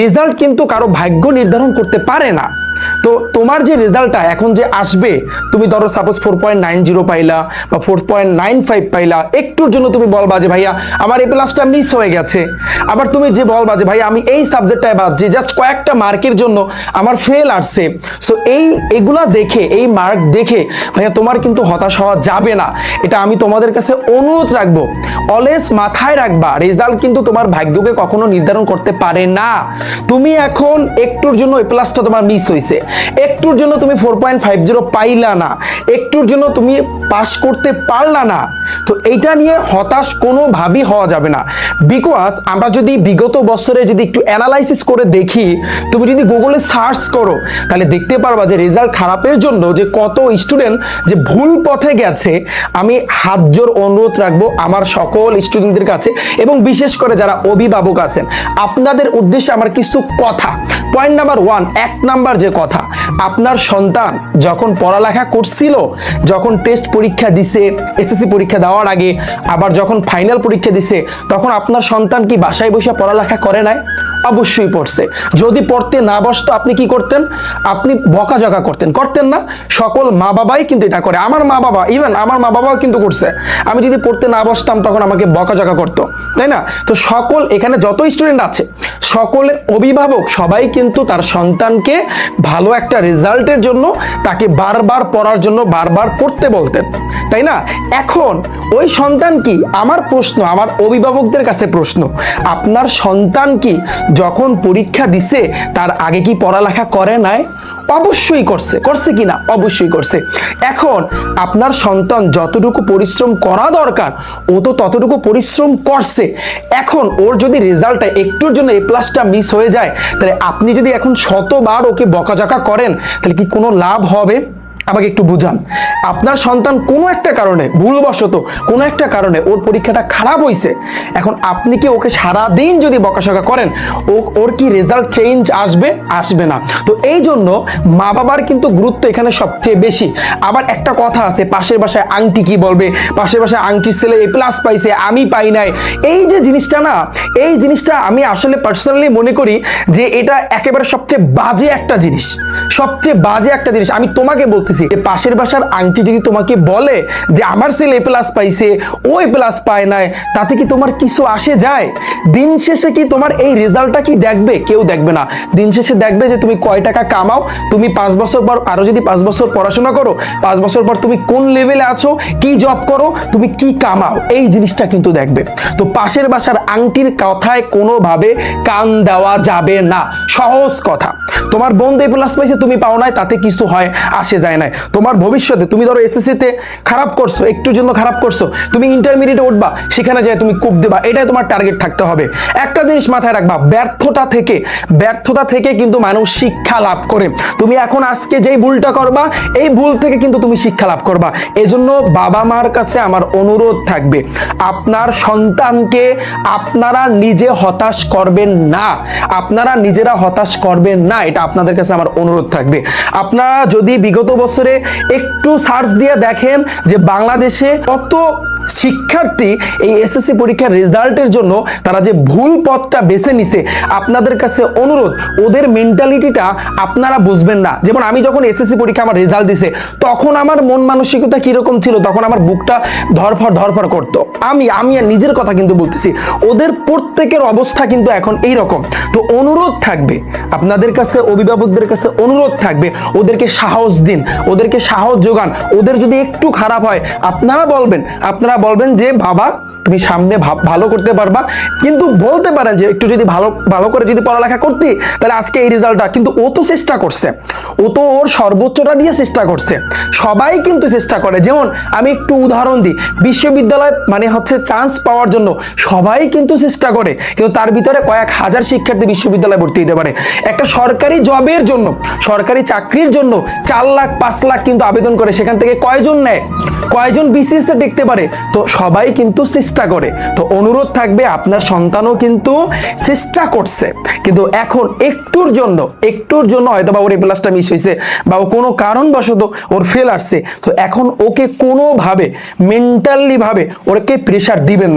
Result কিন্তু কারও ভাগ্য নির্ধারণ করতে পারে না। তো তোমার যে রেজাল্টটা এখন যে আসবে, তুমি ধরো suppose four point nine zero পাইলা বা ফোর পয়েন্ট নাইন ফাইভ পাইলা, একটুর জন্য তুমি বলবা যে ভাইয়া, আমার এই প্লাসটা মিস হয়ে গেছে। আবার তুমি যে বলবা যে ভাই আমি এই সাবজেক্টটায় বাদ যে জাস্ট কয়েকটা মার্কের জন্য আমার ফেল আসছে। সো এই, এগুলা দেখে, এই মার্ক দেখে, ভাইয়া তোমার কিন্তু হতাশ হওয়া যাবে না। এটা আমি তোমাদের কাছে অনুরোধ রাখব। অলওয়েজ মাথায় রাখবা, রেজাল্ট কিন্তু তোমার ভাগ্যকে কখনো নির্ধারণ করতে পারে না। তুমি এখন একটুর জন্য এই প্লাসটা তোমার মিস হয়েছে একটুর জন্য তুমি ফোর পয়েন্ট ফাইভ জিরো পাইলা না। একটুর জন্য তুমি পাস করতে পারলা না। তো এইটা নিয়ে হতাশ কোনোভাবেই হওয়া যাবে না। বিকজ আমরা যদি বিগত বছরে যদি একটু অ্যানালাইসিস করে দেখি, তুমি যদি গুগলে সার্চ করো, তাহলে দেখতে পারবা যে রেজাল্ট খারাপের জন্য যে কত স্টুডেন্ট যে ভুল পথে গেছে। আমি হাত জোর অনুরোধ রাখব আমার সকল স্টুডেন্টদের কাছে এবং বিশেষ করে যারা অভিভাবক আছেন, আপনাদের উদ্দেশ্যে আমার কিছু কথা। পয়েন্ট নাম্বার ওয়ান এক নাম্বার যে কথা। আপনার সন্তান যখন পড়ালেখা করছিল, যখন টেস্ট পরীক্ষা দিছে এসএসসি পরীক্ষা দেওয়ার আগে, আবার যখন ফাইনাল পরীক্ষা দিছে, তখন আপনার সন্তান কি বাসায় বসে পড়ালেখা করে নাই? অবশ্যই পড়ছে। যদি পড়তে না বসতো আপনি কি করতেন? আপনি বকাঝকা করতেন। করতেন না, সকল মা বাবাই কিন্তু এটা করে। আমার মা বাবা ইভেন আমার মা বাবাও কিন্তু করছে। আমি যদি পড়তে না বসতাম, তখন আমাকে বকাঝকা করতো। তাই না? তো সকল, এখানে যত স্টুডেন্ট আছে, সকলের অভিভাবক সবাই কিন্তু তার সন্তানকে ভালো একটা রেজাল্টের জন্য তাকে বারবার পড়ার জন্য বারবার পড়তে বলতেন। তাই না? এখন, ওই সন্তান কি? আমার প্রশ্ন, আমার অভিভাবকদের কাছে প্রশ্ন, আপনার সন্তান কি যখন পরীক্ষা দিছে, তার আগে কি পড়ালেখা করে নাই? অবশ্যই করছে। করছে কি না? অবশ্যই করছে। এখন আপনার সন্তান যতটুকু পরিশ্রম করা দরকার, ও তো ততটুকু পরিশ্রম করছে। এখন ওর যদি রেজাল্টটা একটুর জন্য এ প্লাসটা মিস হয়ে যায়, তাহলে আপনি যদি এখন শতবার ওকে বকাঝকা করেন, তাহলে কি কোনো লাভ হবে? আমাকে একটু বুঝান। আপনার সন্তান কোনো একটা কারণে, ভুলবশত কোনো একটা কারণে ওর পরীক্ষাটা খারাপ হয়েছে এখন আপনি কি ওকে সারা দিন যদি বকাশকা করেন, ও, ওর কি রেজাল্ট চেঞ্জ আসবে? আসবে না। তো এই জন্য মা বাবার কিন্তু গুরুত্ব এখানে সবচেয়ে বেশি। আবার একটা কথা আছে, পাশের বাসায় আংটি কি বলবে? পাশের বাসায় আংটির ছেলে এ প্লাস পাইছে, আমি পাই নাই। এই যে জিনিসটা না, এই জিনিসটা আমি আসলে পার্সোনালি মনে করি যে এটা একেবারে সবচেয়ে বাজে একটা জিনিস। সবচেয়ে বাজে একটা জিনিস। আমি তোমাকে বলতেছি যে পাশের বাসার আংটি যদি তোমাকে বলে যে আমার ছেলে এ প্লাস পাইছে, ও এ প্লাস পায় নাই, তাতে কি তোমার কিছু আসে যায়? দিন শেষে কি তোমার এই রেজাল্টটা কি দেখবে? কেউ দেখবে না। দিন শেষে দেখবে যে তুমি কয় টাকা কামাও, তুমি পাঁচ বছর পর, আরও যদি পাঁচ বছর পড়াশোনা করো, পাঁচ বছর পর তুমি কোন লেভেলে আছো, কি জব করো, তুমি কি কামাও, এই জিনিসটা কিন্তু দেখবে। তো পাশের বাসার আংটির কথায় কোনোভাবে কান দেওয়া যাবে না। সহজ কথা। তোমার বন্ধু এ প্লাস পাইছে, তুমি পাও নাই, তাতে কিছু হয়, আসে যায় না। তোমার ভবিষ্যতে তুমি ধরো এসএসসি তে খারাপ করছ, একটুর জন্য খারাপ করছ, তুমি ইন্টারমিডিয়েটে উঠবা, সেখানে যায় তুমি কূপ দেবা, এটাই তোমার টার্গেট থাকতে হবে। একটা জিনিস মাথায় রাখবা, ব্যর্থতা থেকে ব্যর্থতা থেকে কিন্তু মানুষ শিক্ষা লাভ করে। তুমি এখন আজকে যেই ভুলটা করবা, এই ভুল থেকে কিন্তু তুমি শিক্ষা লাভ করবা। এজন্য বাবা মার কাছে আমার অনুরোধ থাকবে, আপনার সন্তানকে আপনারা নিজে হতাশ করবেন না। আপনারা নিজেরা হতাশ করবেন না, এটা আপনাদের কাছে আমার অনুরোধ থাকবে। আপনারা যদি বিগত বছরে একটু সার্চ দিয়ে দেখেন যে বাংলাদেশে কত শিক্ষার্থী এই এসএসসি পরীক্ষার রেজাল্টের জন্য তারা যে ভুল পথটা বেছে নিছে, আপনাদের কাছে অনুরোধ, ওদের মেন্টালিটিটা আপনারা বুঝবেন না। যেমন আমি যখন এসএসসি পরীক্ষা আমার রেজাল্ট দিছে, তখন আমার মন মানসিকতা কীরকম ছিল? তখন আমার বুকটা ধরফর ধরফর করতো। আমি আমি আর নিজের কথা কিন্তু বলতেছি, ওদের প্রত্যেকের অবস্থা কিন্তু এখন এই রকম তো অনুরোধ থাকবে, আপনাদের কাছে, অভিভাবকদের কাছে অনুরোধ থাকবে, ওদেরকে সাহস দিন, ওদেরকে সাহস যোগান। ওদের যদি একটু খারাপ হয়, আপনারা বলবেন, আপনারা বলবেন যে বাবা তুমি সামনে ভালো করতে পারবা। কিন্তু বলতে পারেন যে একটু যদি ভালো ভালো করে যদি পড়ালেখা করতি, তাহলে আজকে এই রেজাল্টটা। কিন্তু ও তো চেষ্টা করছে। ও তো ওর সর্বোচ্চটা দিয়ে চেষ্টা করছে। সবাই কিন্তু চেষ্টা করে। যেমন আমি একটু উদাহরণ দিই। বিশ্ববিদ্যালয় মানে হচ্ছে চান্স পাওয়ার জন্য সবাই কিন্তু চেষ্টা করে। কিন্তু তার ভিতরে কয়েক হাজার শিক্ষার্থী বিশ্ববিদ্যালয়ে ভর্তি হতে পারে। একটা সরকারি জবের জন্য, সরকারি চাকরির জন্য চার লাখ, পাঁচ লাখ কিন্তু আবেদন করে। সেখান থেকে কয়জন নেয়? কয়জন বিসিএস দেখতে পারে? তো সবাই কিন্তু চেষ্টা করে। তো অনুরোধ থাকবে, আপনার সন্তানও কিন্তু চেষ্টা করছে। কিন্তু এখন একটুর জন্য একটুর জন্য হয়তো বা ওর এই প্লাসটা মিস হয়েছে বা ও কোনো কারণবশত ওর ফেল আসছে। তো এখন ওকে কোনোভাবে মেন্টালিভাবে ওকে প্রেশার দিবেন না।